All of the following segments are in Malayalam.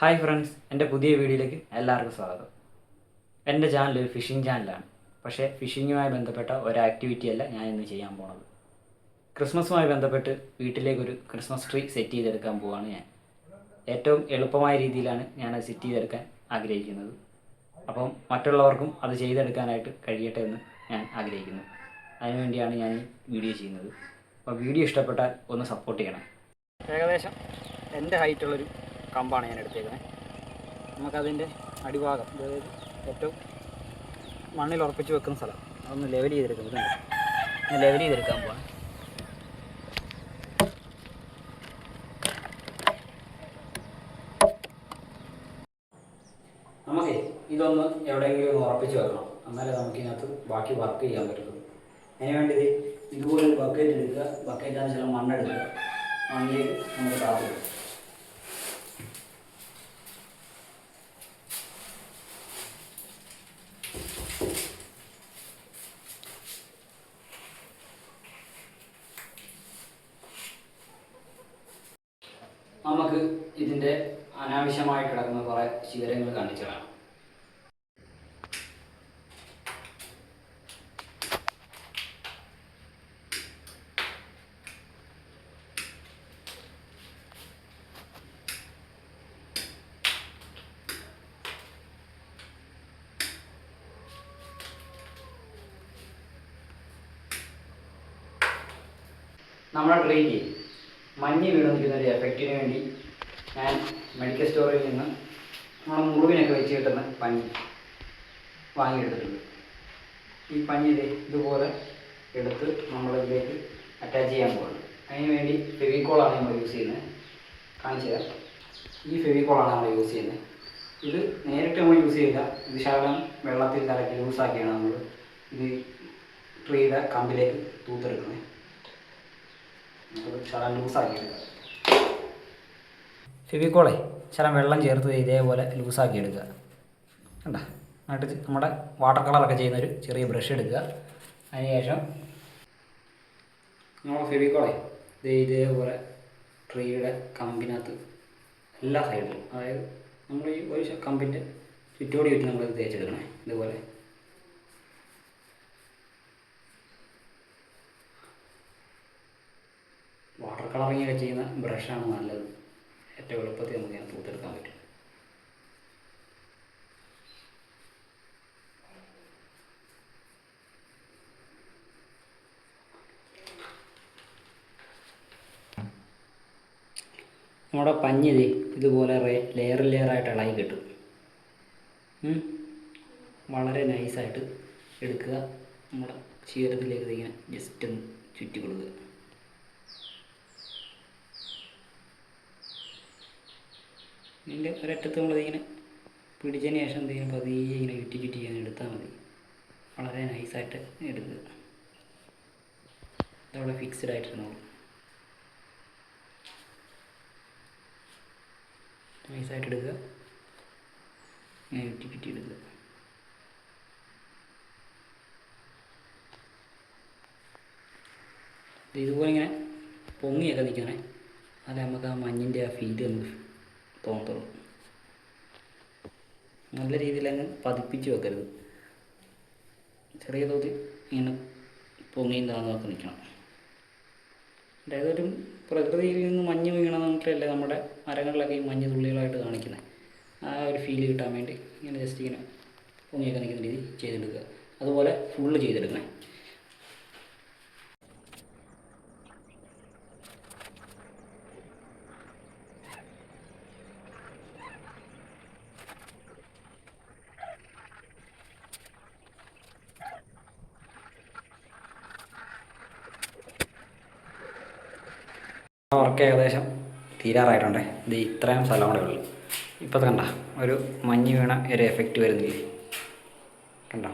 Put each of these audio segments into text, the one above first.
ഹായ് ഫ്രണ്ട്സ് എന്റെ പുതിയ വീഡിയോയിലേക്ക് എല്ലാവർക്കും സ്വാഗതം. എന്റെ ചാനൽ ഒരു ഫിഷിംഗ് ചാനലാണ് പക്ഷേ ഫിഷിങ്ങുമായി ബന്ധപ്പെട്ട ഒരു ആക്ടിവിറ്റി അല്ല ഞാൻ ഇന്ന് ചെയ്യാൻ പോണത്. ക്രിസ്മസുമായി ബന്ധപ്പെട്ട് വീട്ടിലേക്കൊരു ക്രിസ്മസ് ട്രീ സെറ്റ് ചെയ്തെടുക്കാൻ പോവാണ് ഞാൻ. ഏറ്റവും എളുപ്പമായ രീതിയിലാണ് ഞാൻ അത് സെറ്റ് ചെയ്തെടുക്കാൻ ആഗ്രഹിക്കുന്നത്. അപ്പം മറ്റുള്ളവർക്കും അത് ചെയ്തെടുക്കാനായിട്ട് കഴിയട്ടെ എന്ന് ഞാൻ ആഗ്രഹിക്കുന്നു. അതിനുവേണ്ടിയാണ് ഞാൻ ഈ വീഡിയോ ചെയ്യുന്നത്. അപ്പോൾ വീഡിയോ ഇഷ്ടപ്പെട്ടാൽ ഒന്ന് സപ്പോർട്ട് ചെയ്യണം. ഏകദേശം എന്റെ ഹൈറ്റുള്ളൊരു കമ്പാണ് ഞാൻ എടുത്തേക്കുന്നത് നമുക്കതിന്റെ അടിഭാഗം അതായത് ഏറ്റവും മണ്ണിൽ ഉറപ്പിച്ച് വെക്കുന്ന സ്ഥലം. അതൊന്ന് ലെവൽ ചെയ്തെടുക്കുന്നത് ഒന്ന് ലെവൽ ചെയ്തെടുക്കാൻ പോവാണ് നമുക്ക് ഇതൊന്ന് എവിടെയെങ്കിലും ഒന്ന് ഉറപ്പിച്ച് വെക്കണം. എന്നാലേ നമുക്ക് ഇതിനകത്ത് ബാക്കി വർക്ക് ചെയ്യാൻ പറ്റുള്ളൂ അതിന് വേണ്ടി ഇത് ഇതുപോലെ ഒരു ബക്കറ്റ് എടുക്കുക ബക്കറ്റാണ് ചില മണ്ണെടുക്കുക. മണ്ണിലേക്ക് നമുക്ക് താത്തുക നമുക്ക് ഇതിന്റെ അനാവശ്യമായി കിടക്കുന്ന കുറേ ശിഖരങ്ങൾ കാണിച്ചതാണ്. കാണാം നമ്മുടെ ട്രീക്ക് മഞ്ഞ് വീണിരിക്കുന്ന ഒരു എഫക്റ്റിന് വേണ്ടി ഞാൻ മെഡിക്കൽ സ്റ്റോറിൽ നിന്ന് നമ്മുടെ മുറിവിനൊക്കെ വെച്ച് കിട്ടുന്ന പഞ്ഞി വാങ്ങിയെടുത്തിട്ടുണ്ട്. ഈ പഞ്ഞി ഇതുപോലെ എടുത്ത് നമ്മളിതിലേക്ക് അറ്റാച്ച് ചെയ്യാൻ പോകുന്നത് അതിന് വേണ്ടി ഫെവിക്കോളാണ് നമ്മൾ യൂസ് ചെയ്യുന്നത്. കാണിച്ചു തരാം. ഈ ഫെവിക്കോളാണ് നമ്മൾ യൂസ് ചെയ്യുന്നത്. ഇത് നേരിട്ട് നമ്മൾ യൂസ് ചെയ്യില്ല ഇത് ശകലം വെള്ളത്തിൽ കലക്കി ലൂസാക്കിയാണ് നമ്മൾ ഇത് ട്രീയുടെ കമ്പിലേക്ക് തൂത്തെടുക്കുന്നത്. നമുക്ക് ശകലം ലൂസാക്കി എടുക്കാം ഫെവിക്കോളെ ചില വെള്ളം ചേർത്ത് ഇതേപോലെ ലൂസാക്കി എടുക്കുക. കണ്ട? എന്നിട്ട് നമ്മുടെ വാട്ടർ കളറൊക്കെ ചെയ്യുന്ന ഒരു ചെറിയ ബ്രഷ് എടുക്കുക. അതിനുശേഷം നമ്മൾ ഫെവിക്കോളെ ഇത് ഇതേപോലെ ട്രീയുടെ കമ്പിനകത്ത് എല്ലാ സൈഡിലും അതായത് നമ്മൾ ഈ ഒരു കമ്പിന്റെ ചുറ്റോടി ചുറ്റി നമ്മൾ തേച്ചെടുക്കണേ ഇതുപോലെ. വാട്ടർ കളറിങ്ങൊക്കെ ചെയ്യുന്ന ബ്രഷാണ് നല്ലത്. ഏറ്റവും എളുപ്പത്തിൽ നമുക്ക് ഞാൻ തൂത്തെടുക്കാൻ പറ്റും. നമ്മുടെ പഞ്ഞി ദേ ഇതുപോലെ ലെയർ ലെയറായിട്ട് ഇളകി കിട്ടും. വളരെ നൈസായിട്ട് എടുക്കുക. നമ്മുടെ ചീരത്തിലേക്ക് ഇങ്ങനെ ജസ്റ്റ് ഒന്ന് ചുറ്റി കൊടുക്കുക. ഇതിന്റെ ഒരറ്റത്ത് നമ്മളിതിങ്ങനെ പിടിച്ചതിന് ശേഷം എന്തെങ്കിലും പതിയെ ഇങ്ങനെ ചുറ്റി ചുറ്റി ഇങ്ങനെ എടുത്താൽ മതി. വളരെ നൈസായിട്ട് എടുക്കുക. ഇതവിടെ ഫിക്സ്ഡ് ആയിട്ടിരുന്നോളൂ. നൈസായിട്ട് എടുക്കുക. ഇങ്ങനെ ചുറ്റി കിട്ടി എടുക്കുക. ഇത് ഇതുപോലെ ഇങ്ങനെ പൊങ്ങിയൊക്കെ നിൽക്കണേ അല്ല നമുക്ക് ആ മഞ്ഞിന്റെ ആ ഫീൽ നമുക്ക് തോന്നത്തുള്ളൂ. നല്ല രീതിയിൽ അങ്ങ് പതിപ്പിച്ച് വെക്കരുത്. ചെറിയ തോതിൽ ഇങ്ങനെ പൊങ്ങിയും താന്നൊക്കെ നിൽക്കണം. അതായത് ഒരു പ്രകൃതിയിൽ നിന്ന് മഞ്ഞ് വീണ നമ്മുടെ മരങ്ങളിലൊക്കെ ഈ മഞ്ഞ് തുള്ളികളായിട്ട് കാണിക്കുന്നത് ആ ഒരു ഫീൽ കിട്ടാൻ വേണ്ടി ഇങ്ങനെ ജസ്റ്റ് ഇങ്ങനെ പൊങ്ങിയൊക്കെ നിൽക്കുന്ന രീതി ചെയ്തെടുക്കുക. അതുപോലെ ഫുള്ള് ചെയ്തെടുക്കണേ. വർക്ക് ഏകദേശം തീരാറായിട്ടുണ്ട്. ഇത് ഇത്രയും സ്ഥലം കൂടെ ഉള്ളു. ഇപ്പോൾ കണ്ട ഒരു മഞ്ഞ് വീണ ഒരു എഫക്റ്റ് വരുന്നില്ലേ? കണ്ട?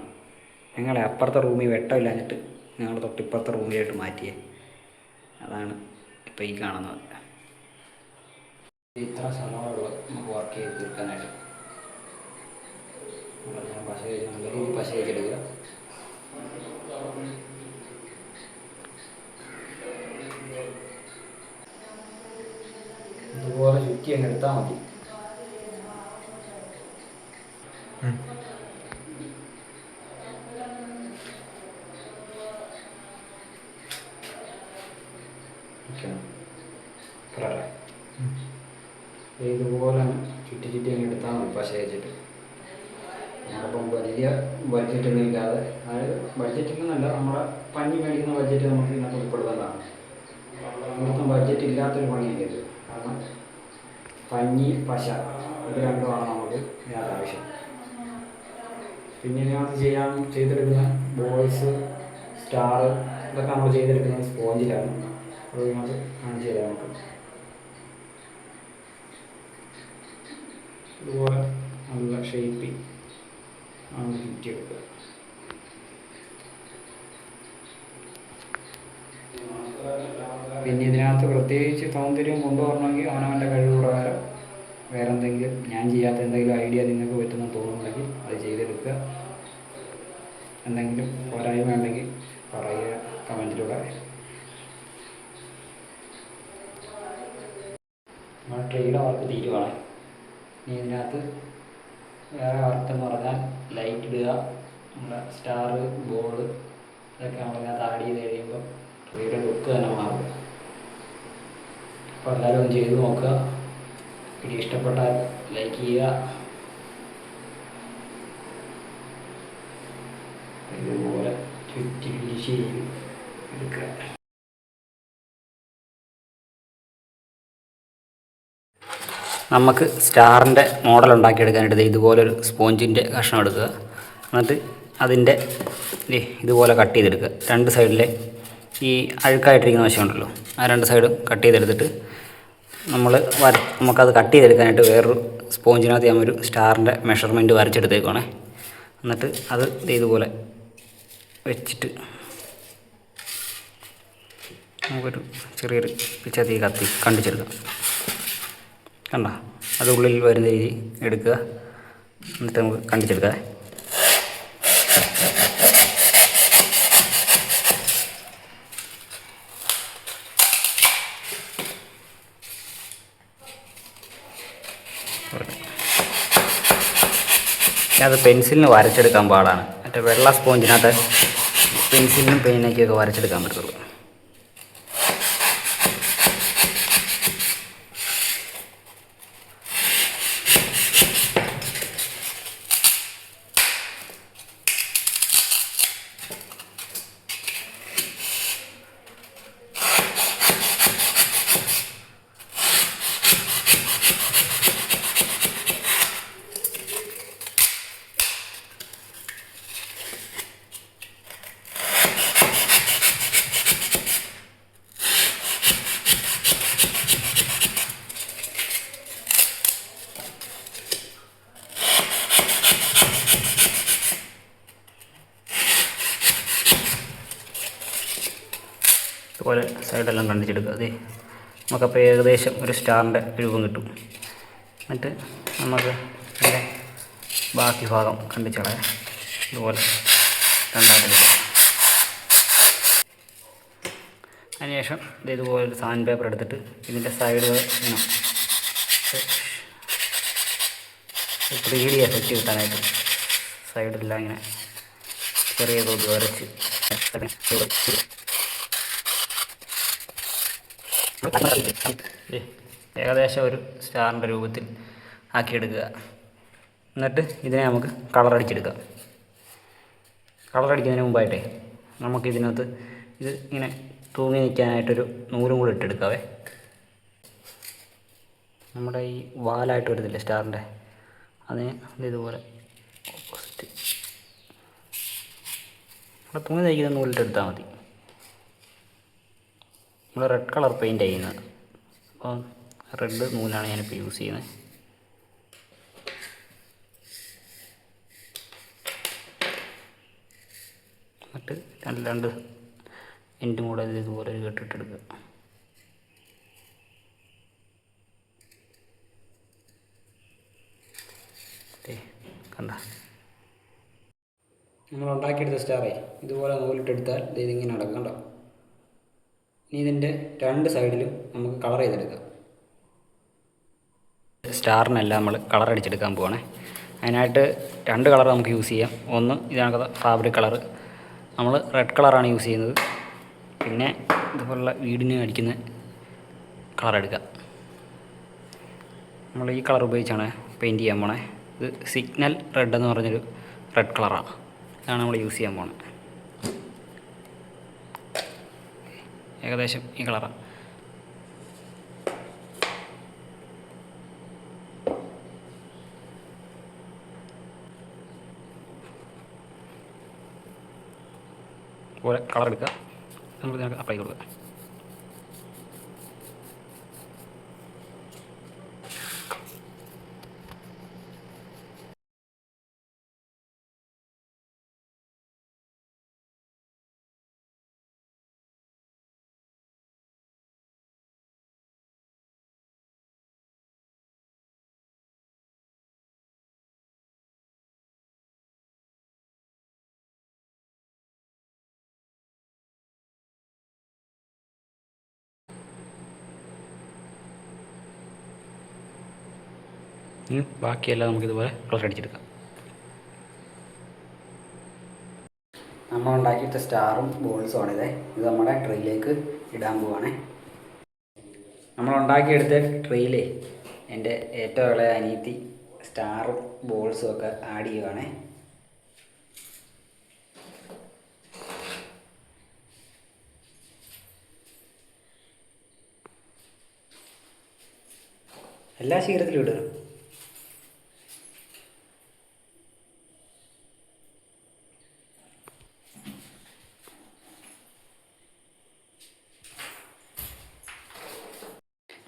ഞങ്ങളെ അപ്പുറത്തെ റൂമിൽ വെട്ടമില്ലാഞ്ഞിട്ട് ഞങ്ങൾ തൊട്ടിപ്പുറത്തെ റൂമിലായിട്ട് മാറ്റിയേ. അതാണ് ഇപ്പോൾ ഈ കാണുന്നത്. ഇത്ര സ്ഥലങ്ങളുള്ളൂ നമുക്ക് വർക്ക് ചെയ്ത് തീർക്കാനായിട്ട്. പശ പശ തേച്ചെടുക്കുക അങ്ങ് എടുത്താൽ മതി ഇതുപോലെ ചുറ്റി ചുറ്റി അങ്ങ് എടുത്താൽ മതി പശ വെച്ചിട്ട്. നമ്മളിപ്പം വലിയ ബഡ്ജറ്റൊന്നും ഇല്ലാതെ അതായത് ബഡ്ജറ്റിൽ നമ്മുടെ പഞ്ഞി മേടിക്കുന്ന ബഡ്ജറ്റ് നമുക്ക് ഇതിനകത്ത് ഉൾപ്പെടുത്തേണ്ടതാണ് ഇവിടുത്തെ ബഡ്ജറ്റ് ഇല്ലാത്തൊരു പണിയല്ലേ ഇത്? കാരണം പഞ്ഞി പശ ഇത് രണ്ടുമാണ് നമുക്ക് ഇതിനകത്ത് ആവശ്യം. പിന്നെ ഇതിനകത്ത് ചെയ്യാൻ ചെയ്തെടുക്കുന്ന ബോയ്സ് സ്റ്റാർ ഇതൊക്കെ നമ്മൾ ചെയ്തെടുക്കുന്നത് സ്പോഞ്ചിലാണ് അത് ഇതിനകത്ത് കാണിച്ചു തരാം നമുക്ക്. ഇതുപോലെ നല്ല ഷേപ്പിൽ നമുക്ക് ചുറ്റിയെടുക്കുക പിന്നെ ഇതിനകത്ത് പ്രത്യേകിച്ച് സൗന്ദര്യം കൊണ്ടുവരണമെങ്കിൽ അവനവന്റെ കഴിവ് പ്രകാരം വേറെ എന്തെങ്കിലും ഞാൻ ചെയ്യാത്ത എന്തെങ്കിലും ഐഡിയ നിങ്ങൾക്ക് പറ്റുന്ന തോന്നുന്നുണ്ടെങ്കിൽ അത് ചെയ്തെടുക്കുക. എന്തെങ്കിലും പോരായ്മ ഉണ്ടെങ്കിൽ പറയുക കമന്റിലൂടെ. നമ്മുടെ ട്രീയുടെ വർക്ക് തീരുവാണ്. ഇനി ഇതിനകത്ത് വേറെ അർത്ഥം പറഞ്ഞാൽ ലൈറ്റ് ഇടുക നമ്മുടെ സ്റ്റാർ ബോൾ ഇതൊക്കെ നമ്മളിതിനകത്ത് ആഡ് ചെയ്ത് കഴിയുമ്പോൾ ട്രീയുടെ ലുക്ക് തന്നെ മാറും അപ്പോൾ എല്ലാവരും ചെയ്ത് നോക്കുക. വീഡിയോ ഇഷ്ടപ്പെട്ടാൽ ലൈക്ക് ചെയ്യുക. ഇതുപോലെ ചുറ്റി വീശി എടുക്കുക. നമുക്ക് സ്റ്റാറിന്റെ മോഡൽ ഉണ്ടാക്കിയെടുക്കാനായിട്ട് ഇതുപോലൊരു സ്പോഞ്ചിന്റെ കഷ്ണം എടുക്കുക. എന്നിട്ട് അതിന്റെ ഇതുപോലെ കട്ട് ചെയ്തെടുക്കുക. രണ്ട് സൈഡിലെ ഈ അഴുക്കായിട്ടിരിക്കുന്ന വശമുണ്ടല്ലോ ആ രണ്ട് സൈഡും കട്ട് ചെയ്തെടുത്തിട്ട് നമ്മൾ വര നമുക്കത് കട്ട് ചെയ്തെടുക്കാനായിട്ട് വേറൊരു സ്പോഞ്ചിനകത്ത് ഞാൻ ഒരു സ്റ്റാറിന്റെ മെഷർമെന്റ് വരച്ചെടുത്തേക്കുവാണേ. എന്നിട്ട് അത് ഇതുപോലെ വെച്ചിട്ട് നമുക്കൊരു ചെറിയൊരു പിച്ചത്തി കത്തി കണ്ടിച്ചെടുക്കാം. കണ്ട? അത് ഉള്ളിൽ വരുന്ന രീതി എടുക്കുക. എന്നിട്ട് നമുക്ക് കണ്ടിച്ചെടുക്കാം. അത് പെൻസിലിന് വരച്ചെടുക്കാൻ പാടാണ്. മറ്റേ വെള്ള സ്പോഞ്ചിനകത്ത് പെൻസിലിനും പെയിനൊക്കെയൊക്കെ വരച്ചെടുക്കാൻ പറ്റുള്ളൂ സൈഡെല്ലാം കണ്ടിച്ചെടുക്കുക അതെ നമുക്കപ്പോൾ ഏകദേശം ഒരു സ്റ്റാറിന്റെ രൂപം കിട്ടും. എന്നിട്ട് നമുക്ക് ഇതിന്റെ ബാക്കി ഭാഗം കണ്ടിച്ചളയാം ഇതുപോലെ രണ്ടായിട്ട് അതിനുശേഷം ഇത് ഇതുപോലെ ഒരു സാൻഡ് പേപ്പർ എടുത്തിട്ട് ഇതിന്റെ സൈഡുകൾ ഇങ്ങനെ ത്രീ ഡി എഫക്റ്റ് കിട്ടാനായിട്ട് സൈഡിലെല്ലാം ഇങ്ങനെ ചെറിയ തോതിൽ വരച്ച് ഏകദേശം ഒരു സ്റ്റാറിന്റെ രൂപത്തിൽ ആക്കിയെടുക്കുക. എന്നിട്ട് ഇതിനെ നമുക്ക് കളറടിച്ചെടുക്കാം കളറടിക്കുന്നതിന് മുമ്പായിട്ടേ നമുക്ക് ഇതിനകത്ത് ഇത് ഇങ്ങനെ തൂങ്ങി നിൽക്കാനായിട്ടൊരു നൂലും കൂടി ഇട്ടെടുക്കാവേ. നമ്മുടെ ഈ വാലായിട്ട് വരുന്നില്ലേ സ്റ്റാറിന്റെ അതിന് ഇതുപോലെ ഓപ്പോസിറ്റ് നമ്മുടെ തുണി തയ്ക്കുന്ന നൂലിട്ടെടുത്താൽ മതി. നമ്മൾ റെഡ് കളർ പെയിന്റ് ചെയ്യുന്നത് അപ്പോൾ റെഡ് നൂലാണ് ഞാനിപ്പോൾ യൂസ് ചെയ്യുന്നത് എന്നിട്ട് രണ്ട് രണ്ട് എന്റെ കൂടെ ഇത് ഇതുപോലെ ഒരു കെട്ടിട്ടെടുക്കുക കണ്ട. നമ്മൾ ഉണ്ടാക്കിയെടുത്ത സ്റ്റാറേ ഇതുപോലെ നൂലിട്ടെടുത്താൽ ഇത് ഇതിങ്ങനെ നടക്കും ഇനി ഇതിന്റെ രണ്ട് സൈഡിലും നമുക്ക് കളർ ചെയ്തെടുക്കാം. സ്റ്റാറിനെല്ലാം നമ്മൾ കളർ അടിച്ചെടുക്കാൻ പോവാണേ. അതിനായിട്ട് രണ്ട് കളർ നമുക്ക് യൂസ് ചെയ്യാം. ഒന്ന് ഇതാണ് ഫാബ്രിക് കളർ നമ്മൾ റെഡ് കളറാണ് യൂസ് ചെയ്യുന്നത്. പിന്നെ ഇതുപോലുള്ള വീടിന് അടിക്കുന്ന കളർ എടുക്കാം നമ്മൾ ഈ കളർ ഉപയോഗിച്ചാണ് പെയിന്റ് ചെയ്യാൻ പോണേ. ഇത് സിഗ്നൽ റെഡ് എന്ന് പറഞ്ഞൊരു റെഡ് കളറാണ്. ഇതാണ് നമ്മൾ യൂസ് ചെയ്യാൻ പോണത് ഏകദേശം ഈ കളറാണ് പോലെ കളർ എടുക്കുക. നമുക്ക് ഇതിനൊക്കെ അപ്ലൈ കൊടുക്കാം. കൊടുക്കുക ബാക്കിയെല്ലാം നമുക്കിതുപോലെ കളർ അടിച്ചെടുക്കാം. നമ്മൾ ഉണ്ടാക്കിയിട്ട് സ്റ്റാറും ബോൾസും ആണിത്. ഇത് നമ്മുടെ ട്രെയിലേക്ക് ഇടാൻ പോവാണേ. നമ്മൾ ഉണ്ടാക്കിയെടുത്ത ട്രെയിലേ എന്റെ ഏറ്റവും ഇളയ അനിയത്തി സ്റ്റാറും ബോൾസും ഒക്കെ ആഡ് ചെയ്യുവാണേ. എല്ലാ ശീലത്തിലും ഇടുക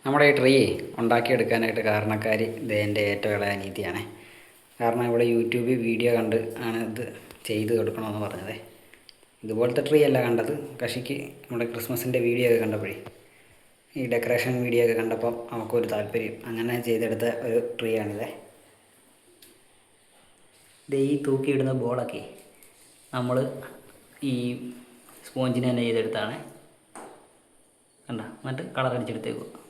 നമ്മുടെ ഈ ട്രീ ഉണ്ടാക്കിയെടുക്കാനായിട്ട് കാരണക്കാരി എന്റെ ഏറ്റവും ഇളയ അനീതിയാണ്. കാരണം ഇവിടെ യൂട്യൂബിൽ വീഡിയോ കണ്ട് ആണ് ഇത് ചെയ്ത് കൊടുക്കണമെന്ന് പറഞ്ഞത്. ഇതുപോലത്തെ ട്രീ അല്ല കണ്ടത്. കഷിക്ക് നമ്മുടെ ക്രിസ്മസിന്റെ വീഡിയോ ഒക്കെ കണ്ടപ്പോഴേ. ഈ ഡെക്കറേഷൻ വീഡിയോ ഒക്കെ കണ്ടപ്പോൾ അവൾക്കൊരു താല്പര്യം. അങ്ങനെ ചെയ്തെടുത്ത ഒരു ട്രീ ആണിത്. ഇത് ഈ തൂക്കിയിടുന്ന ബോളൊക്കെ നമ്മൾ ഈ സ്പോഞ്ചിനെ തന്നെ ചെയ്തെടുത്താണ്. കണ്ട? എന്നിട്ട് കളർ അടിച്ചെടുത്തേക്കും